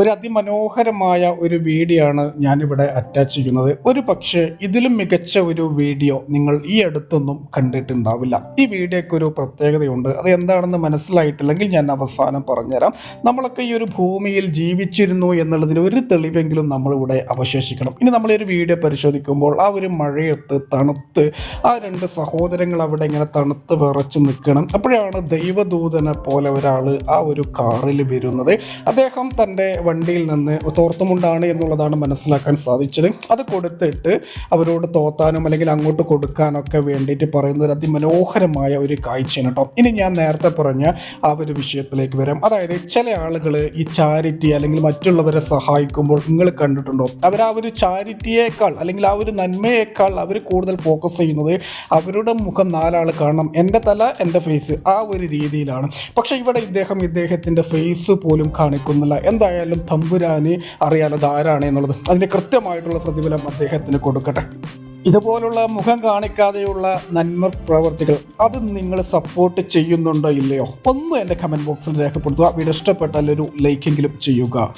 ഒരു അതിമനോഹരമായ ഒരു വീഡിയോ ആണ് ഞാനിവിടെ അറ്റാച്ച് ചെയ്യുന്നത്. ഒരു പക്ഷേ ഇതിലും മികച്ച ഒരു വീഡിയോ നിങ്ങൾ ഈ അടുത്തൊന്നും കണ്ടിട്ടുണ്ടാവില്ല. ഈ വീഡിയോയ്ക്ക് ഒരു പ്രത്യേകതയുണ്ട്. അത് എന്താണെന്ന് മനസ്സിലായിട്ടില്ലെങ്കിൽ ഞാൻ അവസാനം പറഞ്ഞുതരാം. നമ്മളൊക്കെ ഈ ഒരു ഭൂമിയിൽ ജീവിച്ചിരുന്നു എന്നുള്ളതിന് ഒരു തെളിവെങ്കിലും നമ്മളിവിടെ അവശേഷിക്കണം. ഇനി നമ്മൾ ഒരു വീഡിയോ പരിശോധിക്കുമ്പോൾ ആ ഒരു മഴയത്ത് തണുത്ത് ആ രണ്ട് സഹോദരങ്ങൾ അവിടെ ഇങ്ങനെ തണുത്ത് വിറച്ച് നിൽക്കണം. അപ്പോഴാണ് ദൈവദൂതനെ പോലെ ഒരാൾ ആ ഒരു കാറിൽ വരുന്നത്. അദ്ദേഹം തന്റെ വണ്ടിയിൽ നിന്ന് തോർത്തുമുണ്ടാണ് എന്നുള്ളതാണ് മനസ്സിലാക്കാൻ സാധിച്ചത്. അത് കൊടുത്തിട്ട് അവരോട് തോത്താനും അല്ലെങ്കിൽ അങ്ങോട്ട് കൊടുക്കാനൊക്കെ വേണ്ടിയിട്ട് പറയുന്ന ഒരു അതിമനോഹരമായ ഒരു കാഴ്ചയാണ് കേട്ടോ. ഇനി ഞാൻ നേരത്തെ പറഞ്ഞ ആ ഒരു വിഷയത്തിലേക്ക് വരാം. അതായത് ചില ആളുകൾ ഈ ചാരിറ്റി അല്ലെങ്കിൽ മറ്റുള്ളവരെ സഹായിക്കുമ്പോൾ നിങ്ങൾ കണ്ടിട്ടുണ്ടോ? അവർ ആ ഒരു ചാരിറ്റിയേക്കാൾ അല്ലെങ്കിൽ ആ ഒരു നന്മയേക്കാൾ അവർ കൂടുതൽ ഫോക്കസ് ചെയ്യുന്നത് അവരുടെ മുഖം നാലാൾ കാണണം. എന്റെ തല എന്റെ ഫേസ് ആ ഒരു രീതിയിലാണ്. പക്ഷേ ഇവിടെ ഇദ്ദേഹം ഇദ്ദേഹത്തിന്റെ ഫേസ് പോലും കാണിക്കുന്നില്ല. എന്തായാലും തമ്പുരാന് അറിയാലോ ആരാണ് എന്നുള്ളത്. അതിന് കൃത്യമായിട്ടുള്ള പ്രതിഫലം അദ്ദേഹത്തിന് കൊടുക്കട്ടെ. ഇതുപോലുള്ള മുഖം കാണിക്കാതെയുള്ള നന്മ പ്രവർത്തികൾ അത് നിങ്ങൾ സപ്പോർട്ട് ചെയ്യുന്നുണ്ടോ ഇല്ലയോ? ഒന്ന് എന്റെ കമന്റ് ബോക്സിൽ രേഖപ്പെടുത്തുക. വീഡിയോ ഇഷ്ടപ്പെട്ടാൽ ഒരു ലൈക്കെങ്കിലും ചെയ്യുക.